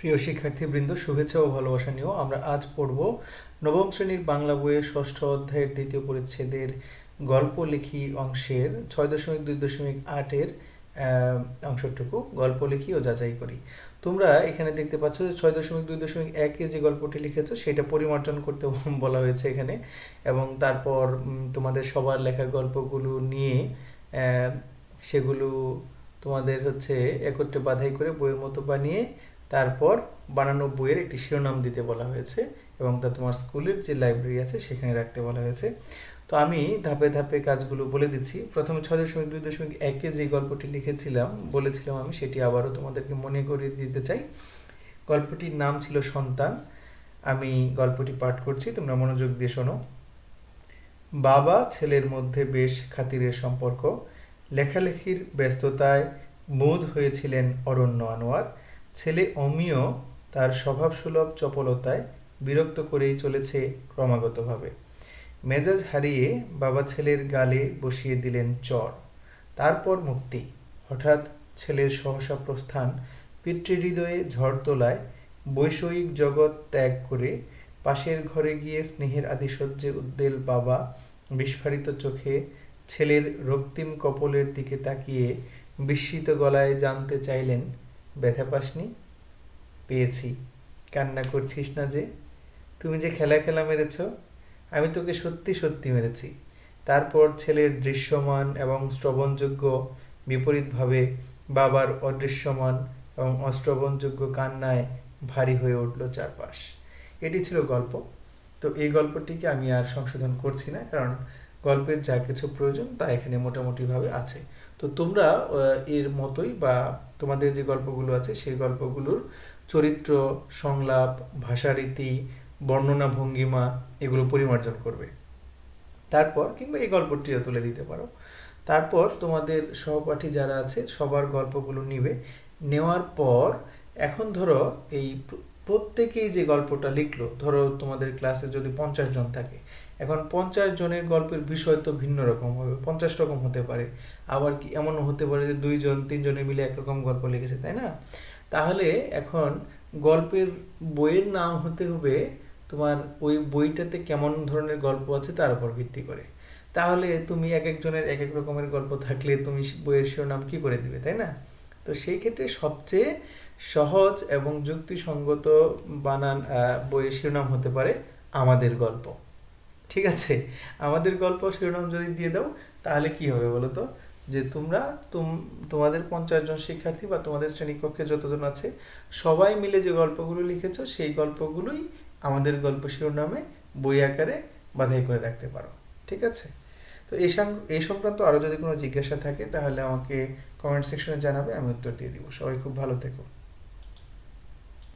প্রিয় শিক্ষার্থীবৃন্দ, শুভেচ্ছা ও ভালোবাসা নিয়েও আমরা আজ পড়ব নবম শ্রেণির বাংলা বইয়ের ষষ্ঠ অধ্যায়ের দ্বিতীয় পরিচ্ছেদের গল্প লিখি অংশের ছয় দশমিক দুই দশমিক আটের অংশটুকু গল্প লিখি ও যাচাই করি। তোমরা এখানে দেখতে পাচ্ছ যে ছয় দশমিক দুই দশমিক একে যে গল্পটি লিখেছো, সেটা পরিমার্জন করতে বলা হয়েছে এখানে এবং তারপর তোমাদের সবার লেখা গল্পগুলো নিয়ে সেগুলো তোমাদের হচ্ছে একত্রে বাধাই করে বইয়ের মতো বানিয়ে তারপর বানানো বইয়ের একটি শিরোনাম দিতে বলা হয়েছে এবং তা তোমার স্কুলের যে লাইব্রেরি আছে সেখানে রাখতে বলা হয়েছে। তো আমি ধাপে ধাপে কাজগুলো বলে দিচ্ছি। প্রথমে ছয় দশমিক দুই দশমিক একে যে গল্পটি লিখেছিলাম, বলেছিলাম আমি, সেটি আবারও তোমাদেরকে মনে করিয়ে দিতে চাই। গল্পটির নাম ছিল সন্তান। আমি গল্পটি পাঠ করছি, তোমরা মনোযোগ দিয়ে শোনো। বাবা, ছেলের মধ্যে বেশ খাতিরের সম্পর্ক। লেখালেখির ব্যস্ততায় বোধ হয়েছিলেন অরণ্য আনোয়ার। ছেলে অমিয় তার স্বভাবসুলভ চপলতায় বিরক্ত করেই চলেছে ক্রমাগতভাবে। মেজাজ হারিয়ে বাবা ছেলের গালে বসিয়ে দিলেন চর। তারপর মুক্তি। হঠাৎ ছেলের সহসা প্রস্থান পিতৃহৃদয়ে ঝড় তোলায় বৈষয়িক জগৎ ত্যাগ করে পাশের ঘরে গিয়ে স্নেহের আদিশয্যে উদ্দেল বাবা বিস্ফারিত চোখে ছেলের রক্তিম কপলের দিকে তাকিয়ে বিস্মিত গলায় জানতে চাইলেন ব্যথা পাসনি? পেয়েছি। কান্না করছিস না যে? তুমি যে খেলা খেলা মেরেছ, আমি তোকে সত্যি সত্যি মেরেছি। তারপর ছেলের দৃশ্যমান এবং শ্রবণযোগ্য বিপরীতভাবে বাবার অদৃশ্যমান এবং অশ্রবণযোগ্য কান্নায় ভারী হয়ে উঠল চারপাশ। এটি ছিল গল্প। তো এই গল্পটিকে আমি আর সংশোধন করছি না, কারণ গল্পের যা কিছু প্রয়োজন তা এখানে মোটামুটিভাবে আছে। তো তোমরা এর মতোই বা তোমাদের যে গল্পগুলো আছে, সেই গল্পগুলোর চরিত্র, সংলাপ, ভাষারীতি, বর্ণনা ভঙ্গিমা এগুলো পরিমার্জন করবে। তারপর কিংবা এই গল্পটিও তুলে দিতে পারো। তারপর তোমাদের সহপাঠী যারা আছে, সবার গল্পগুলো নিবে। নেওয়ার পর এখন ধরো এই প্রত্যেকেই যে গল্পটা লিখলো, ধরো তোমাদের ক্লাসে যদি পঞ্চাশ জন থাকে এখন পঞ্চাশ জনের গল্পের বিষয় তো ভিন্ন রকম হবে, পঞ্চাশ রকম হতে পারে। আবার কি এমন হতে পারে যে দুইজন, তিনজনে মিলে একরকম গল্প লিখেছে, তাই না? তাহলে এখন গল্পের বইয়ের নাম হতে হবে তোমার ওই বইটাতে কেমন ধরনের গল্প আছে তার উপর ভিত্তি করে। তাহলে তুমি এক একজনের এক এক রকমের গল্প থাকলে তুমি বইয়ের শিরোনাম কী করে দিবে, তাই না? তো সেই ক্ষেত্রে সবচেয়ে সহজ এবং যুক্তিসঙ্গত বানান বইয়ের শিরোনাম হতে পারে আমাদের গল্প। ঠিক আছে? আমাদের গল্প শিরোনাম যদি দিয়ে দাও, তাহলে কি হবে বলো তো? যে তোমরা, তুম, তোমাদের পঞ্চাশ জন শিক্ষার্থী বা তোমাদের শ্রেণীকক্ষে যতজন আছে, সবাই মিলে যে গল্পগুলো লিখেছো, সেই গল্পগুলোই আমাদের গল্প শিরোনামে বই আকারে বাধাই করে রাখতে পারো। ঠিক আছে? তো এই এই সংক্রান্ত আরও যদি কোনো জিজ্ঞাসা থাকে, তাহলে আমাকে কমেন্ট সেকশনে জানাবে, আমি উত্তর দিয়ে দিব। সবাই খুব ভালো থেকো।